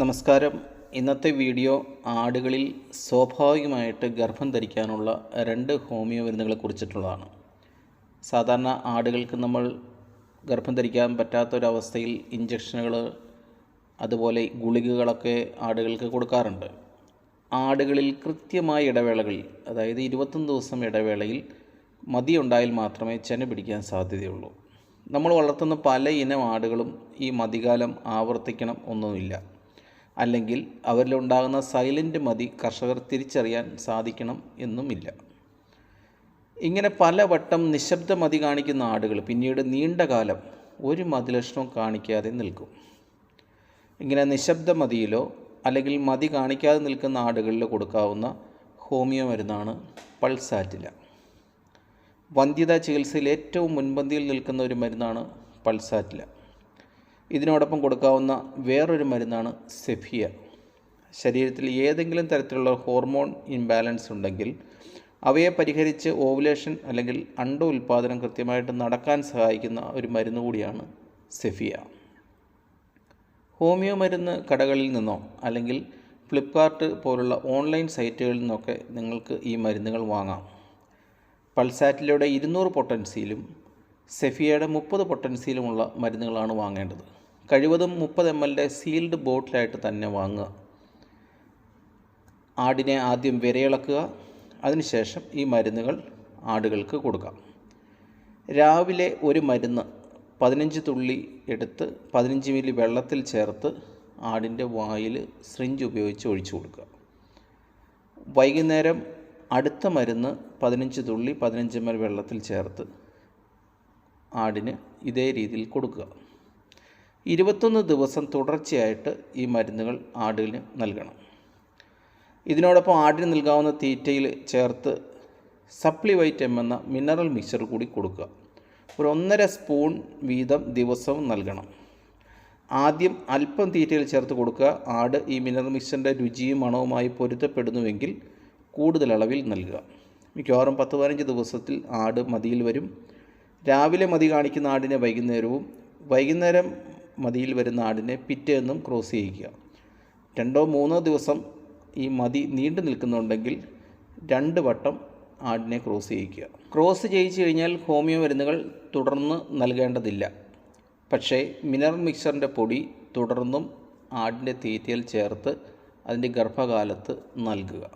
നമസ്കാരം. ഇന്നത്തെ വീഡിയോ ആടുകളിൽ സ്വാഭാവികമായിട്ട് ഗർഭം ധരിക്കാനുള്ള രണ്ട് ഹോമിയോ മരുന്നുകളെ കുറിച്ചിട്ടുള്ളതാണ്. സാധാരണ ആടുകൾക്ക് നമ്മൾ ഗർഭം ധരിക്കാൻ പറ്റാത്തൊരവസ്ഥയിൽ ഇഞ്ചക്ഷനുകൾ അതുപോലെ ഗുളികകളൊക്കെ ആടുകൾക്ക് കൊടുക്കാറുണ്ട്. ആടുകളിൽ കൃത്യമായ ഇടവേളകളിൽ അതായത് ഇരുപത്തൊന്ന് ദിവസം ഇടവേളയിൽ മതിയുണ്ടായാൽ മാത്രമേ ചെന പിടിക്കാൻ സാധ്യതയുള്ളൂ. നമ്മൾ വളർത്തുന്ന പല ഇനം ആടുകളും ഈ മതികാലം ആവർത്തിക്കണം ഒന്നുമില്ല അല്ലെങ്കിൽ അവരിലുണ്ടാകുന്ന സൈലന്റ് മതി കർഷകർ തിരിച്ചറിയാൻ സാധിക്കണം എന്നുമില്ല. ഇങ്ങനെ പലവട്ടം നിശബ്ദ മതി കാണിക്കുന്ന ആടുകൾ പിന്നീട് നീണ്ട കാലം ഒരു മതിലക്ഷണവും കാണിക്കാതെ നിൽക്കും. ഇങ്ങനെ നിശബ്ദ മതിയിലോ അല്ലെങ്കിൽ മതി കാണിക്കാതെ നിൽക്കുന്ന ആടുകളിൽ കൊടുക്കാവുന്ന ഹോമിയോ മരുന്നാണ് പൾസാറ്റില. വന്ധ്യതാ ചികിത്സയിൽ ഏറ്റവും മുൻപന്തിയിൽ നിൽക്കുന്ന ഒരു മരുന്നാണ് പൾസാറ്റില. ഇതിനോടൊപ്പം കൊടുക്കാവുന്ന വേറൊരു മരുന്നാണ് സെഫിയ. ശരീരത്തിൽ ഏതെങ്കിലും തരത്തിലുള്ള ഹോർമോൺ ഇംബാലൻസ് ഉണ്ടെങ്കിൽ അവയെ പരിഹരിച്ച് ഓവുലേഷൻ അല്ലെങ്കിൽ അണ്ട ഉൽപ്പാദനം കൃത്യമായിട്ട് നടക്കാൻ സഹായിക്കുന്ന ഒരു മരുന്ന് കൂടിയാണ് സെഫിയ. ഹോമിയോ മരുന്ന് കടകളിൽ നിന്നോ അല്ലെങ്കിൽ ഫ്ലിപ്കാർട്ട് പോലുള്ള ഓൺലൈൻ സൈറ്റുകളിൽ നിന്നൊക്കെ നിങ്ങൾക്ക് ഈ മരുന്നുകൾ വാങ്ങാം. പൾസാറ്റിലയുടെ ഇരുന്നൂറ് പൊട്ടൻസിയിലും സെഫിയയുടെ മുപ്പത് പൊട്ടൻസിയിലുമുള്ള മരുന്നുകളാണ് വാങ്ങേണ്ടത്. കഴിവതും മുപ്പത് എം എല്ലിന്റെ സീൽഡ് ബോട്ടിലായിട്ട് തന്നെ വാങ്ങുക. ആടിനെ ആദ്യം വിരയിളക്കുക. അതിനുശേഷം ഈ മരുന്നുകൾ ആടുകൾക്ക് കൊടുക്കാം. രാവിലെ ഒരു മരുന്ന് പതിനഞ്ച് തുള്ളി എടുത്ത് പതിനഞ്ച് മില്ലി വെള്ളത്തിൽ ചേർത്ത് ആടിന്റെ വായിൽ സ്രിഞ്ച് ഉപയോഗിച്ച് ഒഴിച്ചു കൊടുക്കുക. വൈകുന്നേരം അടുത്ത മരുന്ന് പതിനഞ്ച് തുള്ളി പതിനഞ്ച് എം എൽ വെള്ളത്തിൽ ചേർത്ത് ആടിന് ഇതേ രീതിയിൽ കൊടുക്കുക. ഇരുപത്തൊന്ന് ദിവസം തുടർച്ചയായിട്ട് ഈ മരുന്നുകൾ ആടിന് നൽകണം. ഇതിനോടൊപ്പം ആടിന് നൽകാവുന്ന തീറ്റയിൽ ചേർത്ത് സപ്ലിവൈറ്റം എന്ന മിനറൽ മിക്സർ കൂടി കൊടുക്കുക. ഒരു ഒന്നര സ്പൂൺ വീതം ദിവസവും നൽകണം. ആദ്യം അല്പം തീറ്റയിൽ ചേർത്ത് കൊടുക്കുക. ആട് ഈ മിനറൽ മിക്സറിന്റെ രുചിയും മണവുമായി പൊരുത്തപ്പെടുന്നുവെങ്കിൽ കൂടുതൽ അളവിൽ നൽകുക. മിക്കവാറും പത്ത് പതിനഞ്ച് ദിവസത്തിൽ ആട് മതിയിൽ വരും. രാവിലെ മതി കാണിക്കുന്ന ആടിനെ വൈകുന്നേരവും. വൈകുന്നേരം മതിയിൽ വരുന്ന ആടിനെ പിറ്റേന്നും ക്രോസ് ചെയ്യിക്കുക രണ്ടോ മൂന്നോ ദിവസം ഈ മതി നീണ്ടു നിൽക്കുന്നുണ്ടെങ്കിൽ രണ്ട് വട്ടം ആടിനെ ക്രോസ് ചെയ്യിക്കുക. ക്രോസ് ചെയ്യിച്ചു കഴിഞ്ഞാൽ ഹോമിയോ മരുന്നുകൾ തുടർന്ന് നൽകേണ്ടതില്ല. പക്ഷേ മിനറൽ മിക്സറിന്റെ പൊടി തുടർന്നും ആടിന്റെ തീറ്റയിൽ ചേർത്ത് അതിന്റെ ഗർഭകാലത്ത് നൽകുക.